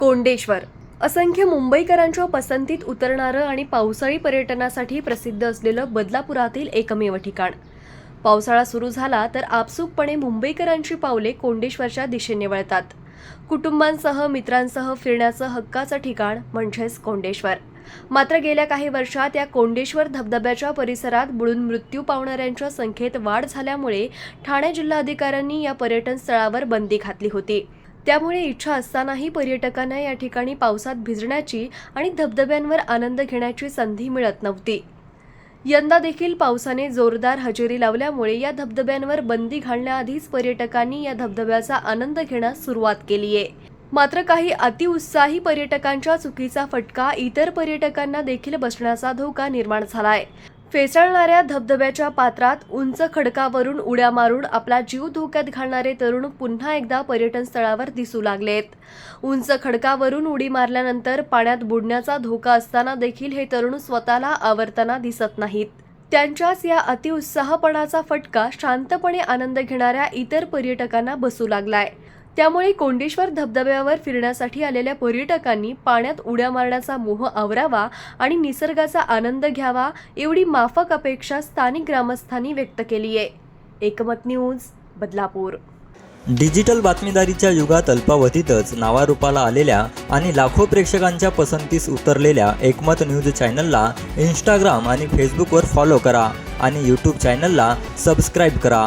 कोंडेश्वर. असंख्य मुंबईकरांच्या पसंतीत उतरणारं आणि पावसाळी पर्यटनासाठी प्रसिद्ध असलेलं बदलापुरातील एकमेव ठिकाण. पावसाळा सुरू झाला तर आपसुकपणे मुंबईकरांची पावले कोंडेश्वरच्या दिशेने वळतात. कुटुंबांसह मित्रांसह फिरण्याचं हक्काचं ठिकाण म्हणजेच कोंडेश्वर. मात्र गेल्या काही वर्षात या कोंडेश्वर धबधब्याच्या परिसरात बुडून मृत्यू पावणाऱ्यांच्या संख्येत वाढ झाल्यामुळे ठाणे जिल्हाधिकाऱ्यांनी या पर्यटन स्थळावर बंदी घातली होती. त्यामुळे इच्छा असतानाही पर्यटकांना या ठिकाणी पावसात भिजण्याची आणि धबधब्यांवर आनंद घेण्याची संधी मिळत नव्हती. यंदा देखील पावसाने जोरदार हजेरी लावल्यामुळे या धबधब्यांवर बंदी घालण्याआधीच पर्यटकांनी या धबधब्याचा आनंद घेण्यास सुरुवात केली आहे मात्र काही अतिउत्साही पर्यटकांच्या चुकीचा फटका इतर पर्यटकांना देखील बसण्याचा धोका निर्माण झालाय. फेसळणाऱ्या धबधब्याच्या पात्रात उंच खडकावरून उड्या मारून आपला जीव धोक्यात घालणारे तरुण पुन्हा एकदा पर्यटन स्थळावर दिसू लागलेत. उंच खडकावरून उडी मारल्यानंतर पाण्यात बुडण्याचा धोका असताना देखील हे तरुण स्वतःला आवरताना दिसत नाहीत. त्यांच्याच या अतिउत्साहपणाचा फटका शांतपणे आनंद घेणाऱ्या इतर पर्यटकांना बसू लागलाय. त्यामुळे कोंडेश्वर धबधब्यावर फिरण्यासाठी आलेल्या पर्यटकांनी पाण्यात उड्या मारण्याचा मोह आवरावा आणि निसर्गाचा आनंद घ्यावा एवढी माफक अपेक्षा स्थानिक ग्रामस्थांनी व्यक्त केली आहे. एकमत न्यूज बदलापूर. डिजिटल बातमीदारीच्या युगात अल्पावधीतच नावारूपाला आलेल्या आणि लाखो प्रेक्षकांच्या पसंतीस उतरलेल्या एकमत न्यूज चॅनलला इंस्टाग्राम आणि फेसबुकवर फॉलो करा आणि यूट्यूब चॅनलला सबस्क्राईब करा.